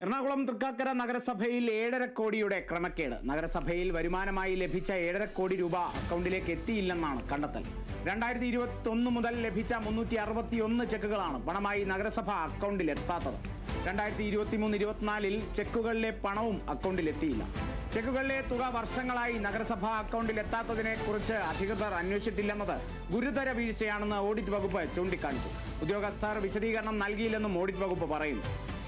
എറണാകുളം തൃക്കാക്കര നഗരസഭയിൽ ഏഴര കോടിയുടെ ക്രമക്കേട്. നഗരസഭയിൽ വരുമാനമായി ലഭിച്ച ഏഴര കോടി രൂപ അക്കൗണ്ടിലേക്ക് എത്തിയില്ലെന്നാണ് കണ്ടെത്തൽ. രണ്ടായിരത്തി ഇരുപത്തി ഒന്ന് മുതൽ ലഭിച്ച മുന്നൂറ്റി അറുപത്തി ഒന്ന് ചെക്കുകളാണ് പണമായി നഗരസഭ അക്കൗണ്ടിൽ എത്താത്തത് രണ്ടായിരത്തി ഇരുപത്തി മൂന്ന് ഇരുപത്തിനാലിൽ ചെക്കുകളിലെ പണവും അക്കൗണ്ടിൽ എത്തിയില്ല ചെക്കുകളിലെ തുക വർഷങ്ങളായി നഗരസഭാ അക്കൗണ്ടിൽ എത്താത്തതിനെ കുറിച്ച് അധികൃതർ അന്വേഷിച്ചിട്ടില്ലെന്നത് ഗുരുതര വീഴ്ചയാണെന്ന് ഓഡിറ്റ് വകുപ്പ് ചൂണ്ടിക്കാണിച്ചു. ഉദ്യോഗസ്ഥർ വിശദീകരണം നൽകിയില്ലെന്നും ഓഡിറ്റ് വകുപ്പ് പറയുന്നു.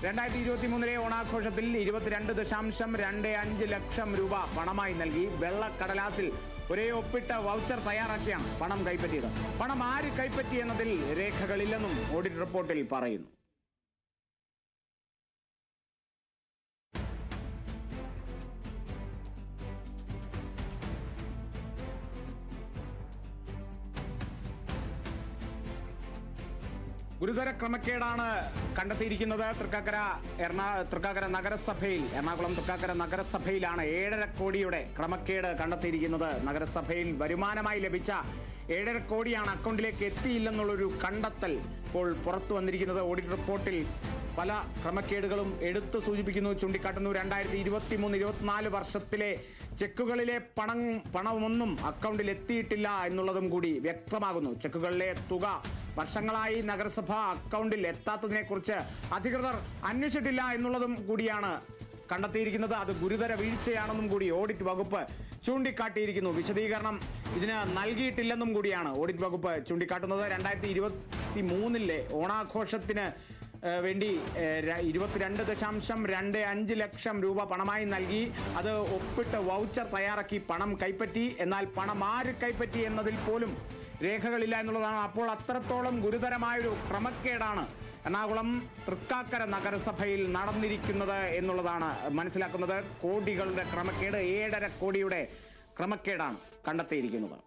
രണ്ടായിരത്തി ഇരുപത്തി മൂന്നിലെ ഓണാഘോഷത്തിൽ ഇരുപത്തിരണ്ട് ദശാംശം രണ്ട് അഞ്ച് ലക്ഷം രൂപ പണമായി നൽകി വെള്ളക്കടലാസിൽ ഒരേ ഒപ്പിട്ട വൗച്ചർ തയ്യാറാക്കിയാണ് പണം കൈപ്പറ്റിയത്. പണം ആര് കൈപ്പറ്റി എന്നതിൽ രേഖകളില്ലെന്നും ഓഡിറ്റ് റിപ്പോർട്ടിൽ പറയുന്നു. ഗുരുതര ക്രമക്കേടാണ് കണ്ടെത്തിയിരിക്കുന്നത്. തൃക്കാക്കര എറണാ തൃക്കാക്കര നഗരസഭയിൽ എറണാകുളം തൃക്കാക്കര നഗരസഭയിലാണ് ഏഴര കോടിയുടെ ക്രമക്കേട് കണ്ടെത്തിയിരിക്കുന്നത്. നഗരസഭയിൽ വരുമാനമായി ലഭിച്ച ഏഴര കോടിയാണ് അക്കൗണ്ടിലേക്ക് എത്തിയില്ലെന്നുള്ളൊരു കണ്ടെത്തൽ ഇപ്പോൾ പുറത്തു വന്നിരിക്കുന്നത്. ഓഡിറ്റ് റിപ്പോർട്ടിൽ പല ക്രമക്കേടുകളും എടുത്തു സൂചിപ്പിക്കുന്നു. ചൂണ്ടിക്കാട്ടുന്നു രണ്ടായിരത്തി ഇരുപത്തി മൂന്ന് ഇരുപത്തിനാല് വർഷത്തിലെ ചെക്കുകളിലെ പണം പണമൊന്നും അക്കൗണ്ടിൽ എത്തിയിട്ടില്ല എന്നുള്ളതും കൂടി വ്യക്തമാകുന്നു. ചെക്കുകളിലെ തുക വർഷങ്ങളായി നഗരസഭ അക്കൗണ്ടിൽ എത്താത്തതിനെക്കുറിച്ച് അധികൃതർ അന്വേഷിച്ചിട്ടില്ല എന്നുള്ളതും കൂടിയാണ് കണ്ടെത്തിയിരിക്കുന്നത്. അത് ഗുരുതര വീഴ്ചയാണെന്നും കൂടി ഓഡിറ്റ് വകുപ്പ് ചൂണ്ടിക്കാട്ടിയിരിക്കുന്നു. വിശദീകരണം ഇതിന് നൽകിയിട്ടില്ലെന്നും കൂടിയാണ് ഓഡിറ്റ് വകുപ്പ് ചൂണ്ടിക്കാട്ടുന്നത്. രണ്ടായിരത്തി ഇരുപത്തി മൂന്നിലെ ഓണാഘോഷത്തിന് വേണ്ടി ഇരുപത്തിരണ്ട് ദശാംശം രണ്ട് അഞ്ച് ലക്ഷം രൂപ പണമായി നൽകി. അത് ഒപ്പിട്ട് വൗച്ചർ തയ്യാറാക്കി പണം കൈപ്പറ്റി. എന്നാൽ പണം ആര് കൈപ്പറ്റി എന്നതിൽ പോലും രേഖകളില്ല എന്നുള്ളതാണ്. അപ്പോൾ അത്രത്തോളം ഗുരുതരമായൊരു ക്രമക്കേടാണ് എറണാകുളം തൃക്കാക്കര നഗരസഭയിൽ നടന്നിരിക്കുന്നത് എന്നുള്ളതാണ് മനസ്സിലാക്കുന്നത്. കോടികളുടെ ക്രമക്കേട് ഏഴര കോടിയുടെ ക്രമക്കേടാണ് കണ്ടെത്തിയിരിക്കുന്നത്.